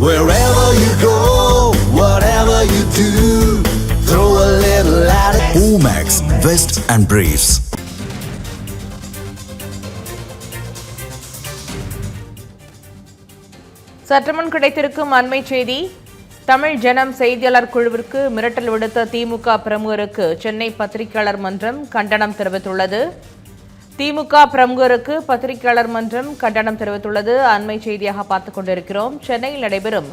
Wherever you go, whatever you do, throw a little at it. Omax, Vest and Briefs. சற்றுமுன் கிடைத்திருக்கும் அண்மை செய்தி தமிழ் ஜனம் செய்தியாளர் குழுவிற்கு மிரட்டல் விடுத்த திமுக பிரமுகருக்கு சென்னை பத்திரிகையாளர் மன்றம் கண்டனம் தெரிவித்துள்ளது திமுக பிரமுகருக்கு பத்திரிகையாளர் மன்றம் கண்டனம் தெரிவித்துள்ளது. அண்மை செய்தியாக பார்த்துக் கொண்டிருக்கிறோம். சென்னையில் நடைபெறும்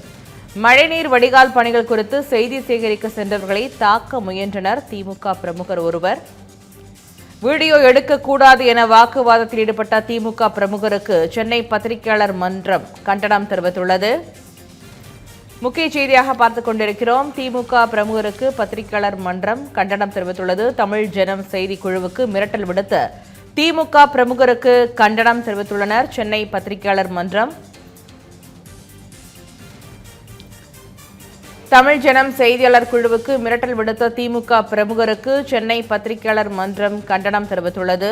மழைநீர் வடிகால் பணிகள் குறித்து செய்தி சேகரிக்க சென்றவர்களை தாக்க முயன்றனர் திமுக பிரமுகர் ஒருவர். வீடியோ எடுக்கக்கூடாது என வாக்குவாதத்தில் ஈடுபட்ட திமுக பிரமுகருக்கு சென்னை பத்திரிகையாளர் மன்றம் கண்டனம் தெரிவித்துள்ளது. முக்கிய செய்தியாக பார்த்துக் கொண்டிருக்கிறோம். திமுக பிரமுகருக்கு பத்திரிகையாளர் மன்றம் கண்டனம் தெரிவித்துள்ளது. தமிழ் ஜனம் செய்தி குழுவுக்கு மிரட்டல் விடுத்து திமுக பிரமுகருக்கு கண்டனம் தெரிவித்துள்ளனர். சென்னை பத்திரிகையாளர் மன்றம். தமிழ் ஜனம் செய்தியாளர் குழுவுக்கு மிரட்டல் விடுத்த திமுக பிரமுகருக்கு சென்னை பத்திரிகையாளர் மன்றம் கண்டனம் தெரிவித்துள்ளது.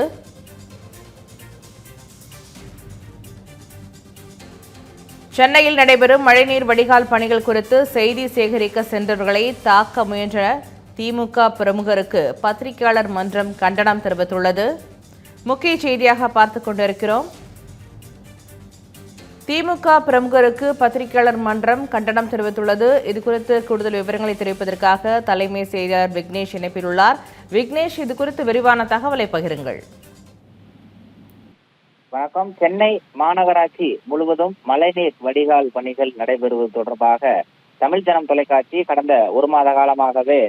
சென்னையில் நடைபெறும் மழைநீர் வடிகால் பணிகள் குறித்து செய்தி சேகரிக்க சென்றவர்களை தாக்க முயன்ற திமுக பிரமுகருக்கு பத்திரிகையாளர் மன்றம் கண்டனம் தெரிவித்துள்ளது. முக்கிய செய்தியாக பார்த்து கொண்டிருக்கிறோம். திமுக பிரமுகருக்கு பத்திரிகையாளர் மன்றம் கண்டனம் தெரிவித்துள்ளது. இது குறித்து கூடுதல் விவரங்களை தெரிவிப்பதற்காக தலைமை செய்தியாளர் விக்னேஷ் இணைப்பில் உள்ளார் விக்னேஷ் இது குறித்து விரிவான தகவலை பகிருங்கள். வணக்கம். சென்னை மாநகராட்சி முழுவதும் மழைநீர் வடிகால் பணிகள் நடைபெறுவது தொடர்பாக தமிழ் ஜனம் தொலைக்காட்சி கடந்த ஒரு மாத காலமாகவே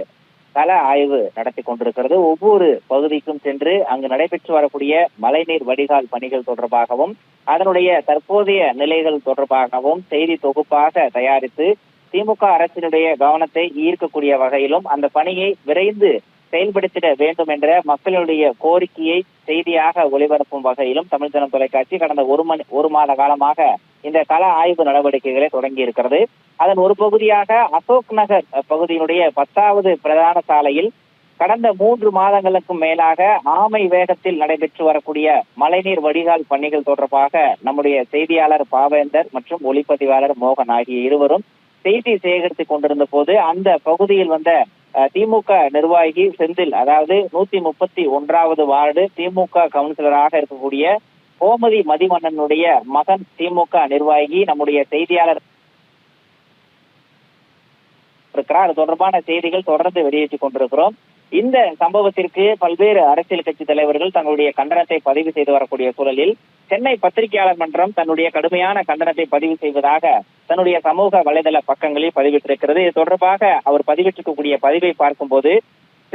கள ஆய்வு நடத்தி கொண்டிருக்கிறது. ஒவ்வொரு பகுதிக்கும் சென்று அங்கு நடைபெற்று வரக்கூடிய மழைநீர் வடிகால் பணிகள் தொடர்பாகவும் அதனுடைய தற்போதைய நிலைகள் தொடர்பாகவும் செய்தி தொகுப்பாக தயாரித்து திமுக அரசினுடைய கவனத்தை ஈர்க்கக்கூடிய வகையிலும் அந்த பணியை விரைந்து செயல்படுத்திட வேண்டும் என்ற மக்களுடைய கோரிக்கையை செய்தியாக ஒளிபரப்பும் வகையிலும் தமிழ் தினம் தொலைக்காட்சி கடந்த ஒரு மணி ஒரு மாத காலமாக இந்த கள ஆய்வு நடவடிக்கைகளை தொடங்கி இருக்கிறது. அதன் ஒரு பகுதியாக அசோக் நகர் பகுதியினுடைய பத்தாவது பிரதான சாலையில் கடந்த மூன்று மாதங்களுக்கும் மேலாக ஆமை வேகத்தில் நடைபெற்று வரக்கூடிய மழைநீர் வடிகால் பணிகள் தொடர்பாக நம்முடைய செய்தியாளர் பாவேந்தர் மற்றும் ஒளிப்பதிவாளர் மோகன் ஆகிய இருவரும் செய்தி சேகரித்துக் கொண்டிருந்த போது அந்த பகுதியில் வந்த அஹ், திமுக நிர்வாகி செந்தில் அதாவது நூத்தி முப்பத்தி ஒன்றாவது வார்டு திமுக கவுன்சிலராக இருக்கக்கூடிய கோமதி மதிமன்னனுடைய மகன் திமுக நிர்வாகி நம்முடைய செய்தியாளர் இருக்கிறார். அது தொடர்பான செய்திகள் தொடர்ந்து வெளியிட்டுக் கொண்டிருக்கிறோம். இந்த சம்பவத்திற்கு பல்வேறு அரசியல் கட்சி தலைவர்கள் தங்களுடைய கண்டனத்தை பதிவு செய்து வரக்கூடிய சூழலில் சென்னை பத்திரிகையாளர் மன்றம் தன்னுடைய கடுமையான கண்டனத்தை பதிவு செய்வதாக தன்னுடைய சமூக வலைதள பக்கங்களில் பதிவிட்டிருக்கிறது. இது தொடர்பாக அவர் பதிவிட்டிருக்கக்கூடிய பதிவை பார்க்கும்போது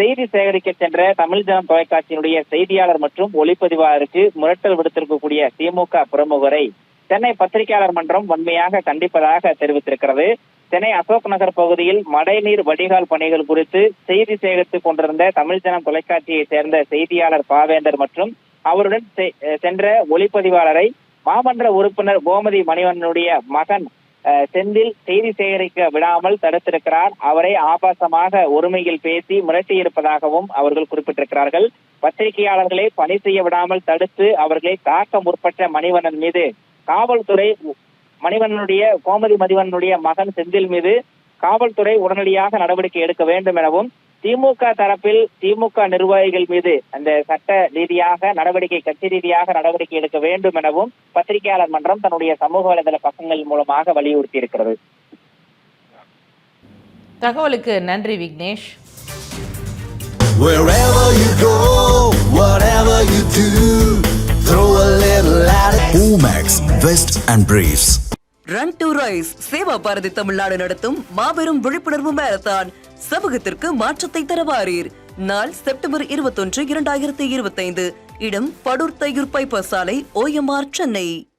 செய்தி சேகரிக்க சென்ற தமிழ் ஜனம் தொலைக்காட்சியினுடைய செய்தியாளர் மற்றும் ஒளிப்பதிவாளருக்கு மிரட்டல் விடுத்திருக்கக்கூடிய திமுக பிரமுகரை சென்னை பத்திரிகையாளர் மன்றம் வன்மையாக கண்டிப்பதாக தெரிவித்திருக்கிறது. சென்னை அசோக் நகர் பகுதியில் மடைநீர் வடிகால் பணிகள் குறித்து செய்தி சேகரித்துக் கொண்டிருந்த தமிழ் ஜனம் தொலைக்காட்சியை சேர்ந்த செய்தியாளர் பாவேந்தர் மற்றும் அவருடன் செ- சென்ற ஒளிப்பதிவாளரை மாமன்ற உறுப்பினர் கோமதி மணிவண்ணனுடைய மகன் செந்தில் செய்தி சேகரிக்க விடாமல் தடுத்திருக்கிறார். அவரை ஆபாசமாக ஒருமையில் பேசி மிரட்டியிருப்பதாகவும் அவர்கள் குறிப்பிட்டிருக்கிறார்கள். பத்திரிகையாளர்களை பணி செய்ய விடாமல் தடுத்து அவர்களை தாக்க முற்பட்ட மணிவண்ணன் மீது காவல்துறை மணிவண்ணனுடைய கோமதி மதிவண்ணனுடைய மகன் செந்தில் மீது காவல்துறை உடனடியாக நடவடிக்கை எடுக்க வேண்டும் எனவும் திமுக தரப்பில் திமுக நிர்வாகிகள் மீது அந்த சட்ட ரீதியாக நடவடிக்கை கட்சி ரீதியாக நடவடிக்கை எடுக்க வேண்டும் எனவும் பத்திரிகையாளர் மன்றம் தன்னுடைய சமூக வலைதள பக்கங்கள் மூலமாக வலியுறுத்தி இருக்கிறது தகவலுக்கு நன்றி Vignesh Wherever you go, whatever you do, throw a little at it. Omax, Vest and Briefs. Run to rise Seva Bharathi Tamil Nadu நடத்தும் மாபெரும் விழிப்புணர்வு மாரத்தான் சமூகத்திற்கு மாற்றத்தை தரவாரீர். நாள் செப்டம்பர் இருபத்தொன்று இரண்டாயிரத்தி இருபத்தைந்து. இடம் படூர் தையூர் பைப்பர் சாலை ஓஎம்ஆர் சென்னை.